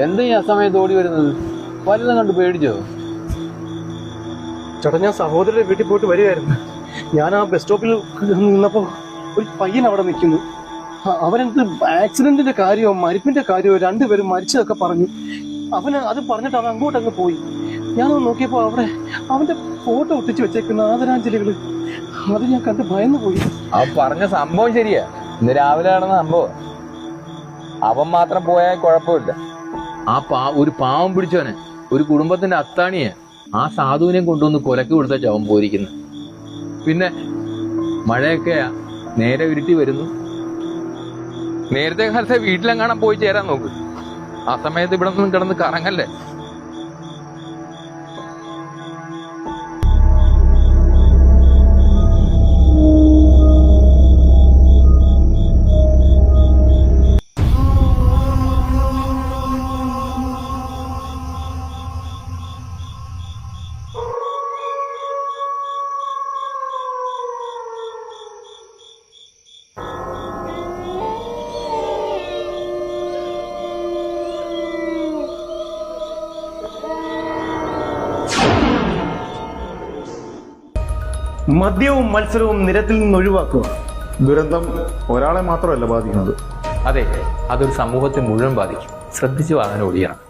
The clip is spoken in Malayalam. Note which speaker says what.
Speaker 1: എന്താ ഈ അസമയത്ത് ഓടി വരുന്നത്? വല്ലതും കണ്ട് പേടിച്ചോ?
Speaker 2: ചേട്ടാ ഞാൻ സഹോദരന്റെ വീട്ടിൽ പോയിട്ട് വരികയായിരുന്നു ഞാൻ ആ ബസ് സ്റ്റോപ്പിൽ നിന്നപ്പോ ഒരു പയ്യൻ അവിടെ നിൽക്കുന്നു. അവനെന്ത് ആക്സിഡന്റിന്റെ കാര്യമോ മരിപ്പിന്റെ കാര്യമോ രണ്ടുപേരും മരിച്ചതൊക്കെ പറഞ്ഞു. അവന് അത് പറഞ്ഞിട്ട് അവൻ അങ്ങോട്ട് അങ്ങ് പോയി. ഞാനത് നോക്കിയപ്പോ അവിടെ അവന്റെ ഫോട്ടോ ഒട്ടിച്ചു വെച്ചേക്കുന്ന ആദരാഞ്ജലികൾ. അത് ഞാൻ കണ്ട് ഭയന്നു പോയി.
Speaker 1: അവൻ പറഞ്ഞ സംഭവം ശരിയാ. ഇന്ന് രാവിലെ നടന്ന സംഭവം. അവൻ മാത്രം പോയാൽ കുഴപ്പമില്ല. ആ പാ ഒരു പാവം പിടിച്ചവനെ ഒരു കുടുംബത്തിന്റെ അത്താണിയെ ആ സാധുവിനെ കൊണ്ടുവന്ന് കൊലക്ക് കൊടുത്ത ചവൻ പോയിരിക്കുന്നു. പിന്നെ മഴയൊക്കെ നേരെ ഉരുട്ടി വരുന്നു. നേരത്തെ കാലത്തെ വീട്ടിലെങ്ങാണം പോയി ചേരാൻ നോക്ക്. ആ സമയത്ത് ഇവിടെ നിന്ന് കിടന്ന് കറങ്ങല്ലേ?
Speaker 2: മദ്യവും മത്സരവും നിരത്തിൽ നിന്ന് ഒഴിവാക്കുക.
Speaker 3: ദുരന്തം ഒരാളെ മാത്രമല്ല ബാധിക്കുന്നത്.
Speaker 1: അതെ അതൊരു സമൂഹത്തെ മുഴുവൻ ബാധിക്കും. ശ്രദ്ധിച്ച് വാഹനം ഓടിയണം.